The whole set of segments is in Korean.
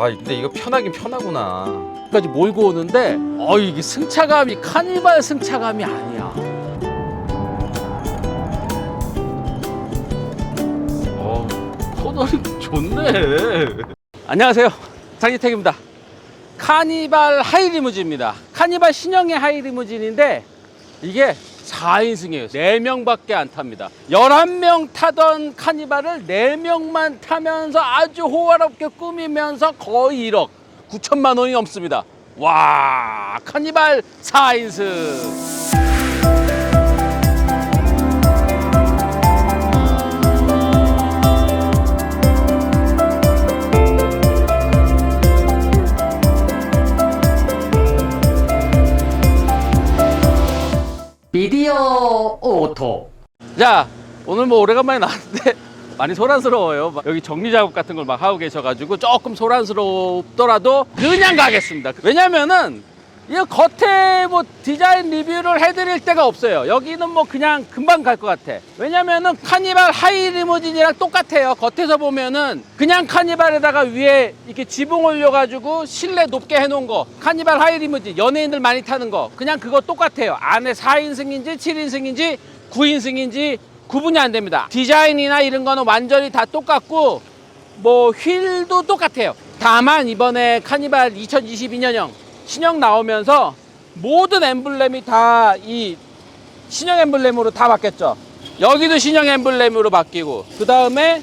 아 근데 이거 편하긴 편하구나. 까지 몰고 오는데 어 이게 승차감이 카니발 승차감이 아니야. 어 코너링 좋네. 안녕하세요. 장지택입니다. 카니발 하이리무진입니다. 카니발 신형의 하이리무진인데 이게 4인승이에요. 4명밖에 안 탑니다. 11명 타던 카니발을 4명만 타면서 아주 호화롭게 꾸미면서 거의 1억 9천만 원이 넘습니다. 와, 카니발 4인승. 자, 오늘 뭐 오래간만에 나왔는데 많이 소란스러워요. 막 여기 정리 작업 같은 걸 막 하고 계셔가지고 조금 소란스럽더라도 그냥 가겠습니다. 왜냐면은 이 겉에 뭐 디자인 리뷰를 해드릴 데가 없어요. 여기는 뭐 그냥 금방 갈 것 같아. 왜냐면은 카니발 하이 리무진이랑 똑같아요. 겉에서 보면은 그냥 카니발에다가 위에 이렇게 지붕 올려가지고 실내 높게 해놓은 거. 카니발 하이 리무진 연예인들 많이 타는 거. 그냥 그거 똑같아요. 안에 4인승인지 7인승인지 9인승인지 구분이 안 됩니다. 디자인이나 이런 거는 완전히 다 똑같고 뭐 휠도 똑같아요. 다만 이번에 카니발 2022년형 신형 나오면서 모든 엠블렘이 다 이 신형 엠블렘으로 다 바뀌었죠. 여기도 신형 엠블렘으로 바뀌고 그 다음에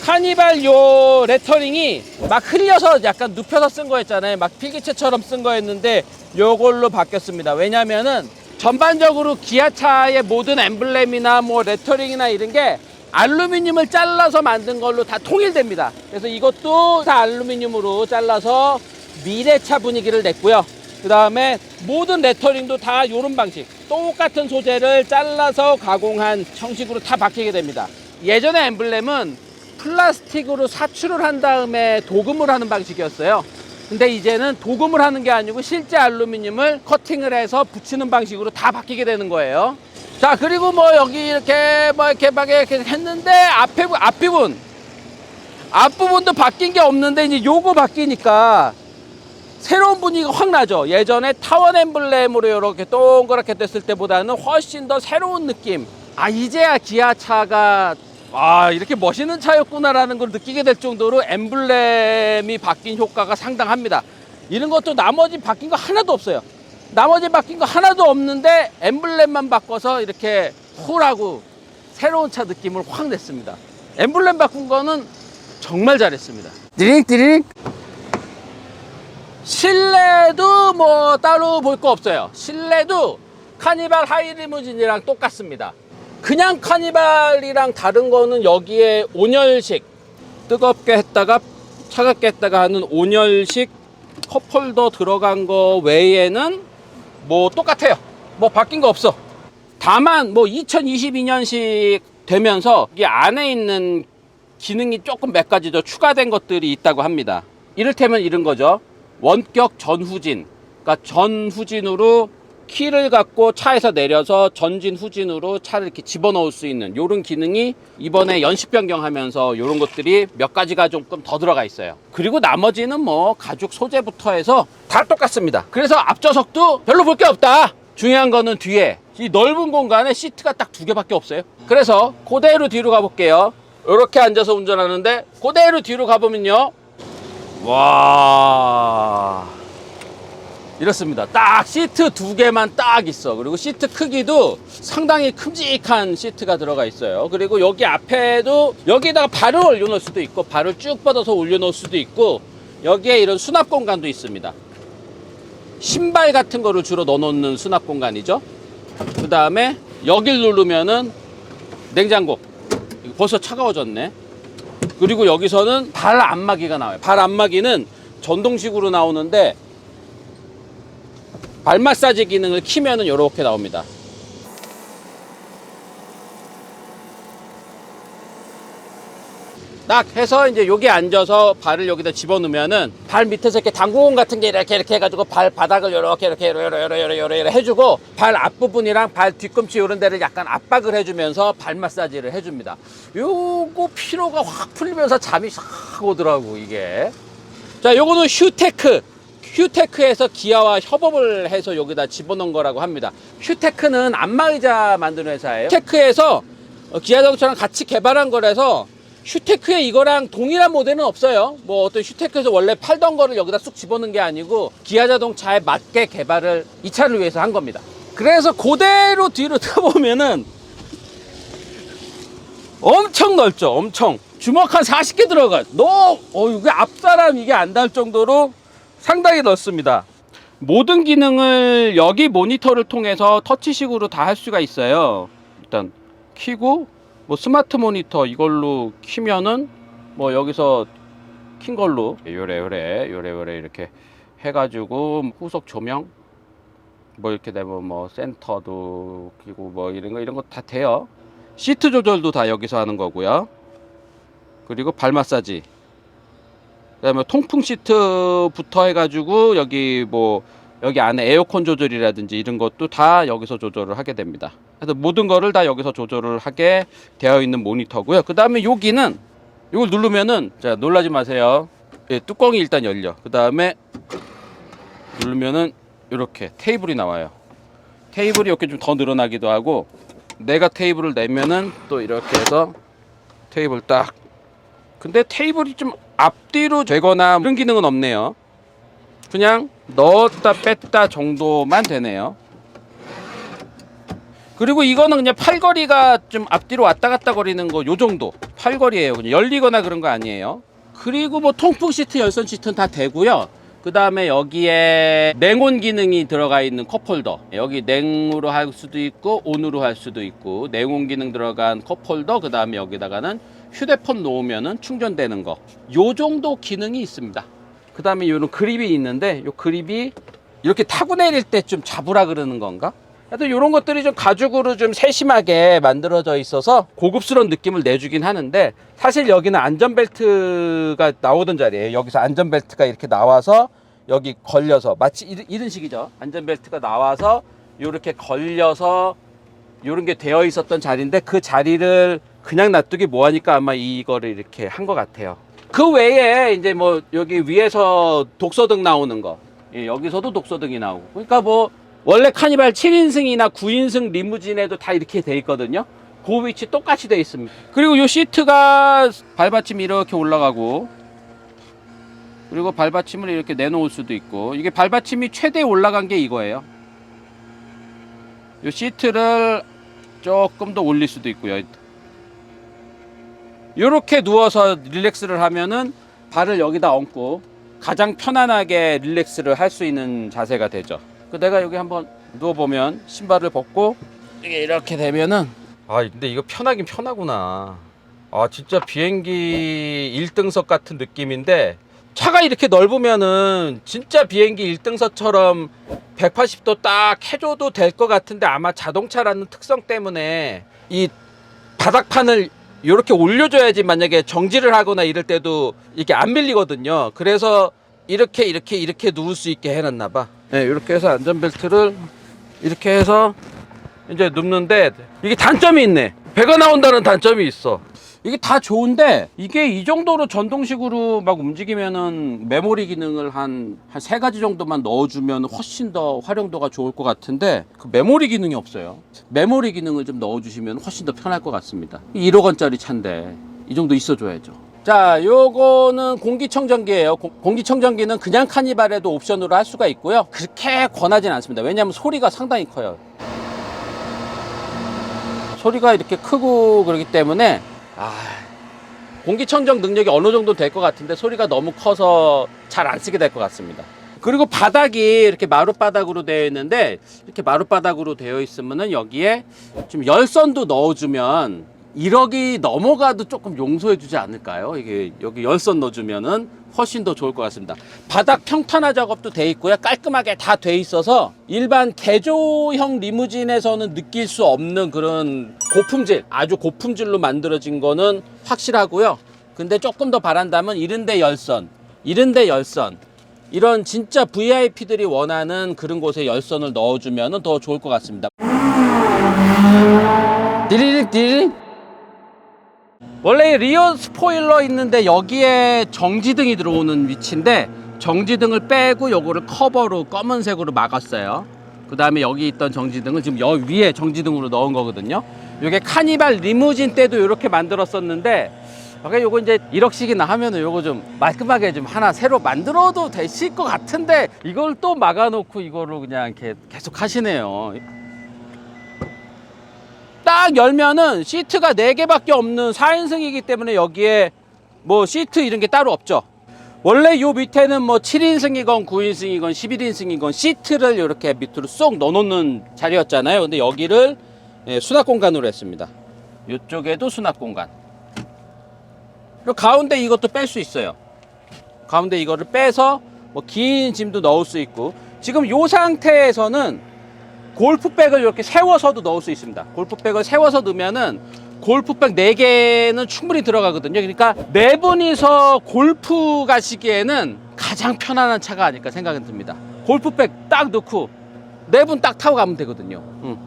카니발 요 레터링이 막 흘려서 약간 눕혀서 쓴 거였잖아요. 막 필기체처럼 쓴 거였는데 요걸로 바뀌었습니다. 왜냐면은 전반적으로 기아차의 모든 엠블렘이나 뭐 레터링이나 이런 게 알루미늄을 잘라서 만든 걸로 다 통일됩니다. 그래서 이것도 다 알루미늄으로 잘라서 미래차 분위기를 냈고요. 그 다음에 모든 레터링도 다 이런 방식. 똑같은 소재를 잘라서 가공한 형식으로 다 바뀌게 됩니다. 예전에 엠블렘은 플라스틱으로 사출을 한 다음에 도금을 하는 방식이었어요. 근데 이제는 도금을 하는 게 아니고 실제 알루미늄을 커팅을 해서 붙이는 방식으로 다 바뀌게 되는 거예요. 자, 그리고 뭐 여기 이렇게 뭐 이렇게 막 이렇게 했는데 앞에, 부- 앞부분. 앞부분도 바뀐 게 없는데 이제 요거 바뀌니까 새로운 분위기가 확 나죠. 예전에 타원 엠블렘으로 이렇게 동그랗게 됐을 때보다는 훨씬 더 새로운 느낌. 아, 이제야 기아차가 아, 이렇게 멋있는 차였구나라는 걸 느끼게 될 정도로 엠블렘이 바뀐 효과가 상당합니다. 이런 것도 나머지 바뀐 거 하나도 없어요. 나머지 바뀐 거 하나도 없는데 엠블렘만 바꿔서 이렇게 쿨하고 새로운 차 느낌을 확 냈습니다. 엠블렘 바꾼 거는 정말 잘했습니다. 띠링띠링 실내도 뭐 따로 볼 거 없어요. 실내도 카니발 하이리무진이랑 똑같습니다. 그냥 카니발이랑 다른 거는 여기에 온열식 뜨겁게 했다가 차갑게 했다가 하는 온열식 컵홀더 들어간 거 외에는 뭐 똑같아요. 뭐 바뀐 거 없어. 다만 뭐 2022년식 되면서 이 안에 있는 기능이 조금 몇 가지 더 추가된 것들이 있다고 합니다. 이를테면 이런 거죠. 원격 전후진. 그러니까 전후진으로 키를 갖고 차에서 내려서 전진 후진으로 차를 이렇게 집어넣을 수 있는 이런 기능이 이번에 연식 변경하면서 이런 것들이 몇 가지가 조금 더 들어가 있어요. 그리고 나머지는 뭐 가죽 소재부터 해서 다 똑같습니다. 그래서 앞좌석도 별로 볼 게 없다. 중요한 거는 뒤에 이 넓은 공간에 시트가 딱 두 개밖에 없어요. 그래서 그대로 뒤로 가볼게요. 이렇게 앉아서 운전하는데 그대로 뒤로 가보면요. 와. 이렇습니다. 딱 시트 두 개만 딱 있어. 그리고 시트 크기도 상당히 큼직한 시트가 들어가 있어요. 그리고 여기 앞에도 여기다가 발을 올려놓을 수도 있고 발을 쭉 뻗어서 올려놓을 수도 있고 여기에 이런 수납 공간도 있습니다. 신발 같은 거를 주로 넣어놓는 수납 공간이죠. 그 다음에 여길 누르면은 냉장고. 벌써 차가워졌네. 그리고 여기서는 발 안마기가 나와요. 발 안마기는 전동식으로 나오는데 발 마사지 기능을 키면은 이렇게 나옵니다. 딱 해서 이제 여기 앉아서 발을 여기다 집어넣으면은 발 밑에서 이렇게 당구공 같은 게 이렇게 이렇게 해가지고 발 바닥을 이렇게 이렇게 이렇게 이렇게 이렇게 해주고 발 앞부분이랑 발 뒤꿈치 이런 데를 약간 압박을 해주면서 발 마사지를 해줍니다. 요거 피로가 확 풀리면서 잠이 싹 오더라고 이게. 자, 요거는 휴테크. 휴테크에서 기아와 협업을 해서 여기다 집어넣은 거라고 합니다. 휴테크는 안마의자 만드는 회사예요. 휴테크에서 어, 기아 자동차랑 같이 개발한 거라서 휴테크에 이거랑 동일한 모델은 없어요. 뭐 어떤 휴테크에서 원래 팔던 거를 여기다 쑥 집어넣은 게 아니고 기아 자동차에 맞게 개발을 이 차를 위해서 한 겁니다. 그래서 그대로 뒤로 타보면은 엄청 넓죠. 엄청. 주먹 한 40개 들어가. 너, 어, 이게 앞사람 이게 안 닿을 정도로 상당히 넓습니다. 모든 기능을 여기 모니터를 통해서 터치식으로 다 할 수가 있어요. 일단 키고 뭐 스마트 모니터 이걸로 키면은 뭐 여기서 킨 걸로 요래 요래 요래 요래 이렇게 해가지고 후속 조명 뭐 이렇게 되면 뭐 센터도 끼고 뭐 이런 거 이런 거 다 돼요. 시트 조절도 다 여기서 하는 거고요. 그리고 발 마사지. 그다음에 통풍 시트부터 해가지고 여기 뭐 여기 안에 에어컨 조절이라든지 이런 것도 다 여기서 조절을 하게 됩니다. 그래서 모든 거를 다 여기서 조절을 하게 되어 있는 모니터고요. 그 다음에 여기는 이걸 누르면은 자 놀라지 마세요. 예, 뚜껑이 일단 열려. 그 다음에 누르면은 이렇게 테이블이 나와요. 테이블이 이렇게 좀 더 늘어나기도 하고 내가 테이블을 내면은 또 이렇게 해서 테이블 딱 근데 테이블이 좀 앞뒤로 되거나 이런 기능은 없네요. 그냥 넣었다 뺐다 정도만 되네요. 그리고 이거는 그냥 팔걸이가 좀 앞뒤로 왔다 갔다 거리는 거 요 정도 팔걸이에요. 그냥 열리거나 그런 거 아니에요. 그리고 뭐 통풍 시트 열선 시트는 다 되고요. 그 다음에 여기에 냉온 기능이 들어가 있는 컵홀더. 여기 냉으로 할 수도 있고 온으로 할 수도 있고 냉온 기능 들어간 컵홀더 그 다음에 여기다가는 휴대폰 놓으면은 충전되는 거 요 정도 기능이 있습니다 그 다음에 이런 그립이 있는데 요 그립이 이렇게 타고 내릴 때 좀 잡으라 그러는 건가? 하여튼 이런 것들이 좀 가죽으로 좀 세심하게 만들어져 있어서 고급스러운 느낌을 내주긴 하는데 사실 여기는 안전벨트가 나오던 자리예요. 여기서 안전벨트가 이렇게 나와서 여기 걸려서 마치 이런 식이죠. 안전벨트가 나와서 이렇게 걸려서 이런 게 되어 있었던 자리인데 그 자리를 그냥 놔두기 뭐하니까 아마 이거를 이렇게 한 것 같아요. 그 외에 이제 뭐 여기 위에서 독서등 나오는 거 예, 여기서도 독서등이 나오고 그러니까 뭐 원래 카니발 7인승이나 9인승 리무진에도 다 이렇게 돼 있거든요. 그 위치 똑같이 돼 있습니다. 그리고 이 시트가 발받침이 이렇게 올라가고 그리고 발받침을 이렇게 내놓을 수도 있고 이게 발받침이 최대 올라간 게 이거예요. 이 시트를 조금 더 올릴 수도 있고요. 이렇게 누워서 릴렉스를 하면은 발을 여기다 얹고 가장 편안하게 릴렉스를 할 수 있는 자세가 되죠. 그 내가 여기 한번 누워 보면 신발을 벗고 이게 이렇게 되면은 아 근데 이거 편하긴 편하구나. 아 진짜 비행기 1등석 같은 느낌인데 차가 이렇게 넓으면은 진짜 비행기 1등석처럼 180도 딱 해줘도 될 것 같은데 아마 자동차라는 특성 때문에 이 바닥판을 이렇게 올려줘야지 만약에 정지를 하거나 이럴 때도 이게 안 밀리거든요. 그래서 이렇게 이렇게 이렇게 누울 수 있게 해놨나 봐. 네, 이렇게 해서 안전벨트를 이렇게 해서 이제 눕는데 이게 단점이 있네. 배가 나온다는 단점이 있어. 이게 다 좋은데 이게 이 정도로 전동식으로 막 움직이면은 메모리 기능을 한 한 세 가지 정도만 넣어주면 훨씬 더 활용도가 좋을 것 같은데 그 메모리 기능이 없어요. 메모리 기능을 좀 넣어주시면 훨씬 더 편할 것 같습니다. 1억 원짜리 차인데 이 정도 있어줘야죠. 자, 요거는 공기청정기예요. 고- 공기청정기는 그냥 카니발에도 옵션으로 할 수가 있고요. 그렇게 권하진 않습니다. 왜냐하면 소리가 상당히 커요. 소리가 이렇게 크고 그러기 때문에 아, 공기청정 능력이 어느 정도 될 것 같은데 소리가 너무 커서 잘 안 쓰게 될 것 같습니다. 그리고 바닥이 이렇게 마룻바닥으로 되어 있는데 이렇게 마룻바닥으로 되어 있으면은 여기에 좀 열선도 넣어주면 1억이 넘어가도 조금 용서해 주지 않을까요? 이게 여기 열선 넣어주면은 훨씬 더 좋을 것 같습니다. 바닥 평탄화 작업도 돼 있고요. 깔끔하게 다 돼 있어서 일반 개조형 리무진에서는 느낄 수 없는 그런 고품질, 아주 고품질로 만들어진 거는 확실하고요. 근데 조금 더 바란다면 이른데 열선, 이른데 열선, 이런 진짜 VIP들이 원하는 그런 곳에 열선을 넣어주면 더 좋을 것 같습니다. 디리릭 디리릭 원래 리어 스포일러 있는데 여기에 정지등이 들어오는 위치인데 정지등을 빼고 요거를 커버로 검은색으로 막았어요. 그 다음에 여기 있던 정지등을 지금 여 위에 정지등으로 넣은 거거든요. 요게 카니발 리무진 때도 이렇게 만들었었는데 그러니까 요거 이제 1억씩이나 하면은 요거 좀 말끔하게 좀 하나 새로 만들어도 되실 것 같은데 이걸 또 막아놓고 이거를 그냥 이렇게 계속 하시네요. 딱 열면은 시트가 4개밖에 없는 4인승이기 때문에 여기에 뭐 시트 이런 게 따로 없죠. 원래 요 밑에는 뭐 7인승이건 9인승이건 11인승이건 시트를 이렇게 밑으로 쏙 넣어놓는 자리였잖아요. 근데 여기를 예, 수납 공간으로 했습니다. 이쪽에도 수납 공간. 그리고 가운데 이것도 뺄 수 있어요. 가운데 이거를 빼서 뭐 긴 짐도 넣을 수 있고 지금 요 상태에서는 골프백을 이렇게 세워서도 넣을 수 있습니다. 골프백을 세워서 넣으면은 골프백 4개는 충분히 들어가거든요. 그러니까 네 분이서 골프 가시기에는 가장 편안한 차가 아닐까 생각이 듭니다. 골프백 딱 넣고 네 분 딱 타고 가면 되거든요. 응.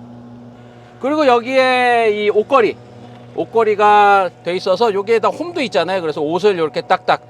그리고 여기에 이 옷걸이 옷걸이가 돼 있어서 여기에다 홈도 있잖아요. 그래서 옷을 이렇게 딱딱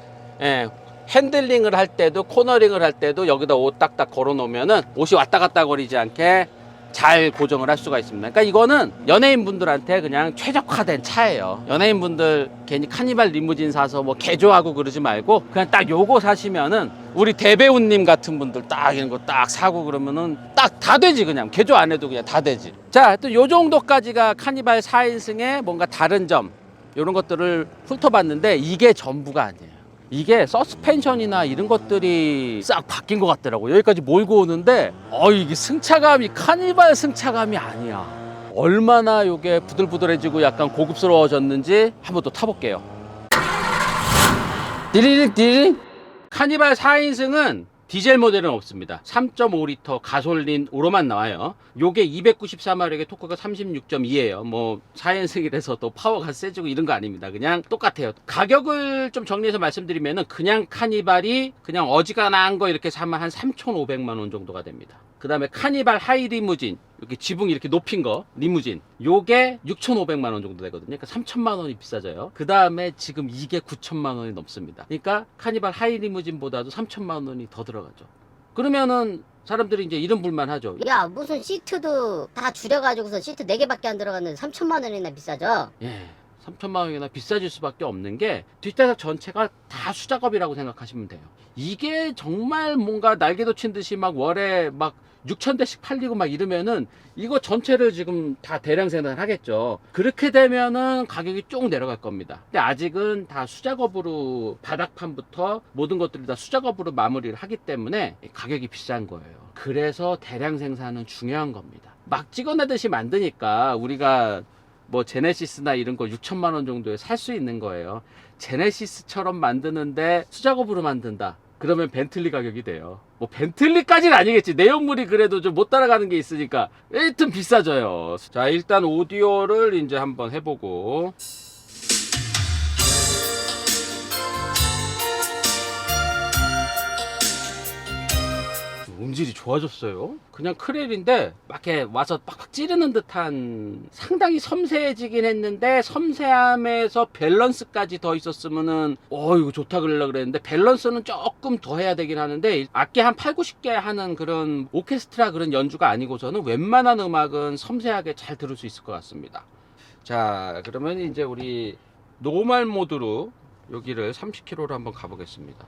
예, 핸들링을 할 때도 코너링을 할 때도 여기다 옷 딱딱 걸어 놓으면은 옷이 왔다 갔다 거리지 않게 잘 고정을 할 수가 있습니다. 그러니까 이거는 연예인 분들한테 그냥 최적화된 차예요. 연예인 분들 괜히 카니발 리무진 사서 뭐 개조하고 그러지 말고 그냥 딱 요거 사시면은 우리 대배우님 같은 분들 딱 이런 거 딱 사고 그러면은 딱 다 되지 그냥 개조 안 해도 그냥 다 되지. 자, 또 요 정도까지가 카니발 4인승의 뭔가 다른 점 이런 것들을 훑어봤는데 이게 전부가 아니에요. 이게 서스펜션이나 이런 것들이 싹 바뀐 것 같더라고. 여기까지 몰고 오는데, 어, 이게 승차감이 카니발 승차감이 아니야. 얼마나 이게 부들부들해지고 약간 고급스러워졌는지 한번 또 타볼게요. 디리릭 디리릭. 카니발 4인승은 디젤 모델은 없습니다. 3.5리터 가솔린으로만 나와요. 요게 294마력의 토크가 36.2예요. 뭐 4인승이라서 또 파워가 세지고 이런 거 아닙니다. 그냥 똑같아요. 가격을 좀 정리해서 말씀드리면은 그냥 카니발이 그냥 어지간한 거 이렇게 사면 한 3,500만 원 정도가 됩니다. 그 다음에 카니발 하이 리무진 이렇게 지붕 이렇게 높인 거 리무진 요게 6,500만 원 정도 되거든요. 그러니까 3천만 원이 비싸져요. 그 다음에 지금 이게 9천만 원이 넘습니다. 그러니까 카니발 하이 리무진보다도 3천만 원이 더 들어가죠. 그러면은 사람들이 이제 이런 불만 하죠. 야 무슨 시트도 다 줄여가지고서 시트 4개밖에 안 들어갔는데 3천만 원이나 비싸죠? 예. 3천만 원이나 비싸질 수밖에 없는 게 뒷좌석 전체가 다 수작업이라고 생각하시면 돼요. 이게 정말 뭔가 날개도 친 듯이 막 월에 막 6천 대씩 팔리고 막 이러면은 이거 전체를 지금 다 대량 생산하겠죠. 그렇게 되면은 가격이 쭉 내려갈 겁니다. 근데 아직은 다 수작업으로 바닥판부터 모든 것들이 다 수작업으로 마무리를 하기 때문에 가격이 비싼 거예요. 그래서 대량 생산은 중요한 겁니다. 막 찍어내듯이 만드니까 우리가 뭐 제네시스나 이런 거 6천만 원 정도에 살 수 있는 거예요. 제네시스처럼 만드는데 수작업으로 만든다. 그러면 벤틀리 가격이 돼요. 뭐 벤틀리까지는 아니겠지. 내용물이 그래도 좀 못 따라가는 게 있으니까 일단 비싸져요. 자, 일단 오디오를 이제 한번 해보고. 음질이 좋아졌어요. 그냥 크렐인데 막 이렇게 와서 빡빡 찌르는 듯한 상당히 섬세해지긴 했는데 섬세함에서 밸런스까지 더 있었으면은 어 이거 좋다 그러려 그랬는데 밸런스는 조금 더 해야 되긴 하는데 악기 한 8, 90개 하는 그런 오케스트라 그런 연주가 아니고서는 웬만한 음악은 섬세하게 잘 들을 수 있을 것 같습니다. 자 그러면 이제 우리 노멀 모드로 여기를 30km로 한번 가보겠습니다.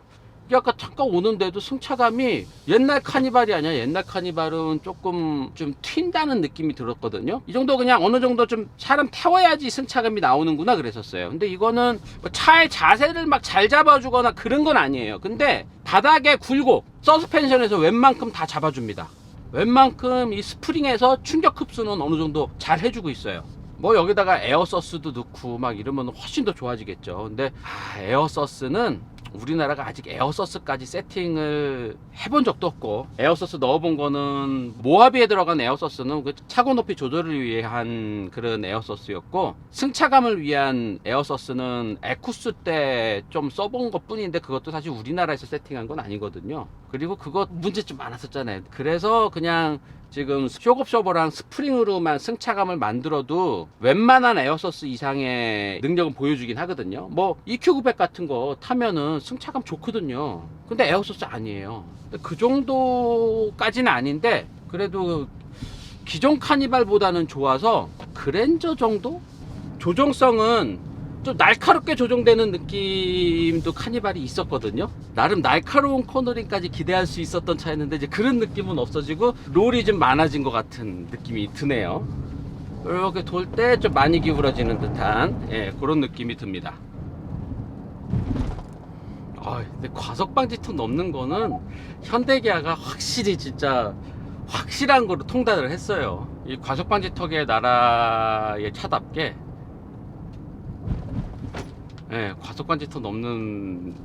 아까 잠깐 오는데도 승차감이 옛날 카니발이 아니야. 옛날 카니발은 조금 좀 튄다는 느낌이 들었거든요. 이 정도 그냥 어느 정도 좀 사람 태워야지 승차감이 나오는구나 그랬었어요. 근데 이거는 뭐 차의 자세를 막 잘 잡아주거나 그런 건 아니에요. 근데 바닥에 굴곡, 서스펜션에서 웬만큼 다 잡아줍니다. 웬만큼 이 스프링에서 충격 흡수는 어느 정도 잘 해주고 있어요. 뭐 여기다가 에어서스도 넣고 막 이러면 훨씬 더 좋아지겠죠. 근데 아, 에어서스는 우리나라가 아직 에어서스까지 세팅을 해본 적도 없고 에어서스 넣어본 거는 모하비에 들어간 에어서스는 그 차고 높이 조절을 위한 그런 에어서스였고 승차감을 위한 에어서스는 에쿠스 때 좀 써본 것 뿐인데 그것도 사실 우리나라에서 세팅한 건 아니거든요. 그리고 그거 문제 좀 많았었잖아요. 그래서 그냥 지금 쇼급쇼버랑 스프링으로만 승차감을 만들어도 웬만한 에어서스 이상의 능력은 보여주긴 하거든요. 뭐 EQ900 같은 거 타면은 승차감 좋거든요. 근데 에어서스 아니에요. 그 정도까지는 아닌데 그래도 기존 카니발보다는 좋아서 그랜저 정도? 조정성은 좀 날카롭게 조정되는 느낌도 카니발이 있었거든요. 나름 날카로운 코너링까지 기대할 수 있었던 차였는데 이제 그런 느낌은 없어지고 롤이 좀 많아진 것 같은 느낌이 드네요. 이렇게 돌 때 좀 많이 기울어지는 듯한 예, 그런 느낌이 듭니다. 아, 근데 과속 방지턱 넘는 거는 현대기아가 확실히 진짜 확실한 거로 통달을 했어요. 이 과속 방지턱의 나라의 차답게 예, 과속 방지턱 넘는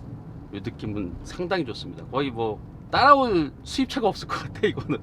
이 느낌은 상당히 좋습니다. 거의 뭐 따라올 수입차가 없을 것 같아 이거는.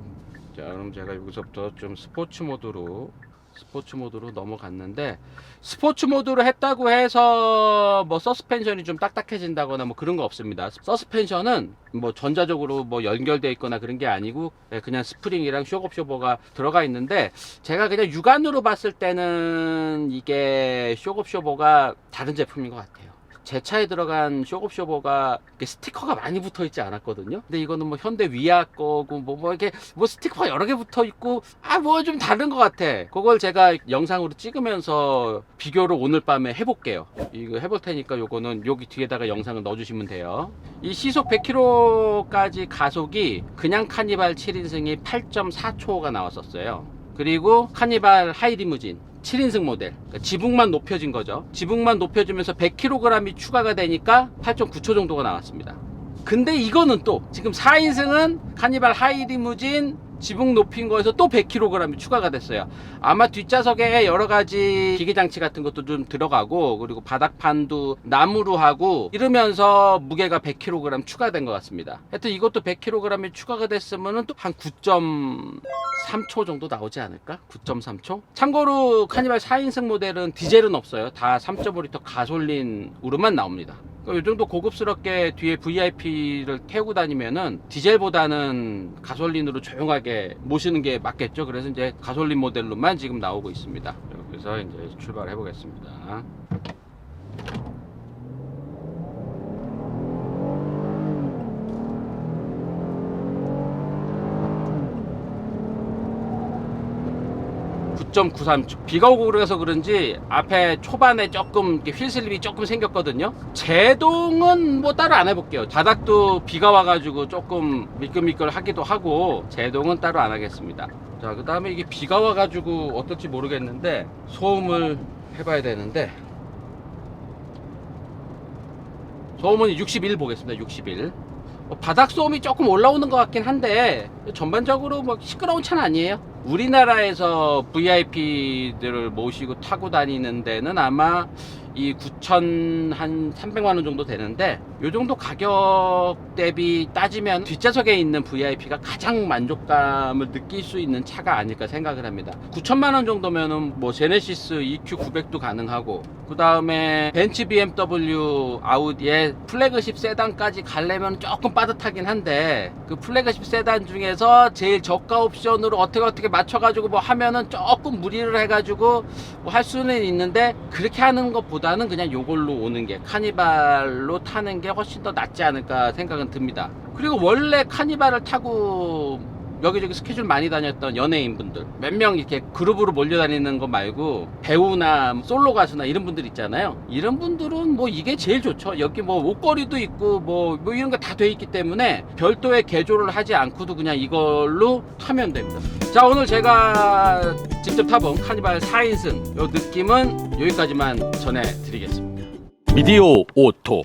자, 그럼 제가 여기서부터 좀 스포츠 모드로 스포츠 모드로 넘어갔는데 스포츠 모드로 했다고 해서 뭐 서스펜션이 좀 딱딱해진다거나 뭐 그런 거 없습니다. 서스펜션은 뭐 전자적으로 뭐 연결돼 있거나 그런 게 아니고 예, 그냥 스프링이랑 쇼업쇼버가 들어가 있는데 제가 그냥 육안으로 봤을 때는 이게 쇼업쇼버가 다른 제품인 것 같아요. 제 차에 들어간 쇼업쇼버가 이렇게 스티커가 많이 붙어 있지 않았거든요. 근데 이거는 뭐 현대 위아 거고 뭐, 뭐 이렇게 뭐 스티커가 여러 개 붙어 있고 아 뭐 좀 다른 것 같아. 그걸 제가 영상으로 찍으면서 비교를 오늘 밤에 해볼게요. 이거 해볼 테니까 요거는 여기 뒤에다가 영상을 넣어주시면 돼요. 이 시속 100km까지 가속이 그냥 카니발 7인승이 8.4초가 나왔었어요. 그리고 카니발 하이리무진 7인승 모델. 그러니까 지붕만 높여진 거죠. 지붕만 높여지면서 100kg이 추가가 되니까 8.9초 정도가 나왔습니다. 근데 이거는 또 지금 4인승은 카니발 하이리무진 지붕 높인 거에서 또 100kg이 추가가 됐어요. 아마 뒷좌석에 여러 가지 기계 장치 같은 것도 좀 들어가고 그리고 바닥판도 나무로 하고 이러면서 무게가 100kg 추가된 것 같습니다. 하여튼 이것도 100kg이 추가가 됐으면은 또한 9.3초 정도 나오지 않을까? 9.3초? 참고로 카니발 4인승 모델은 디젤은 없어요. 다 3.5L 가솔린으로만 나옵니다. 이 정도 고급스럽게 뒤에 VIP를 태우고 다니면은 디젤보다는 가솔린으로 조용하게 모시는 게 맞겠죠. 그래서 이제 가솔린 모델로만 지금 나오고 있습니다. 그래서 이제 출발해 보겠습니다. (9.93초) 비가 오고 그래서 그런지 앞에 초반에 조금 휠슬립이 조금 생겼거든요. 제동은 뭐 따로 안 해볼게요. 바닥도 비가 와가지고 조금 미끌미끌 하기도 하고 제동은 따로 안 하겠습니다. 자 그 다음에 이게 비가 와가지고 어떨지 모르겠는데 소음을 해봐야 되는데 소음은 61 보겠습니다. 61뭐 바닥 소음이 조금 올라오는 것 같긴 한데 전반적으로 뭐 시끄러운 차는 아니에요. 우리나라에서 VIP들을 모시고 타고 다니는 데는 아마 이 9천 한 300만 원 정도 되는데 요 정도 가격 대비 따지면 뒷좌석에 있는 VIP가 가장 만족감을 느낄 수 있는 차가 아닐까 생각을 합니다. 9천만 원 정도면은 뭐 제네시스 EQ 900도 가능하고 그 다음에 벤츠 BMW 아우디의 플래그십 세단까지 가려면 조금 빠듯하긴 한데 그 플래그십 세단 중에서 제일 저가 옵션으로 어떻게 어떻게 맞춰가지고 뭐 하면은 조금 무리를 해가지고 뭐 할 수는 있는데 그렇게 하는 것보다 는 그냥 요걸로 오는 게 카니발로 타는 게 훨씬 더 낫지 않을까 생각은 듭니다. 그리고 원래 카니발을 타고 여기저기 스케줄 많이 다녔던 연예인분들 몇 명 이렇게 그룹으로 몰려다니는 거 말고 배우나 솔로 가수나 이런 분들 있잖아요. 이런 분들은 뭐 이게 제일 좋죠. 여기 뭐 옷걸이도 있고 뭐, 뭐 이런 거 다 돼 있기 때문에 별도의 개조를 하지 않고도 그냥 이걸로 타면 됩니다. 자 오늘 제가 직접 타본 카니발 4인승 요 느낌은 여기까지만 전해드리겠습니다. 미디오 오토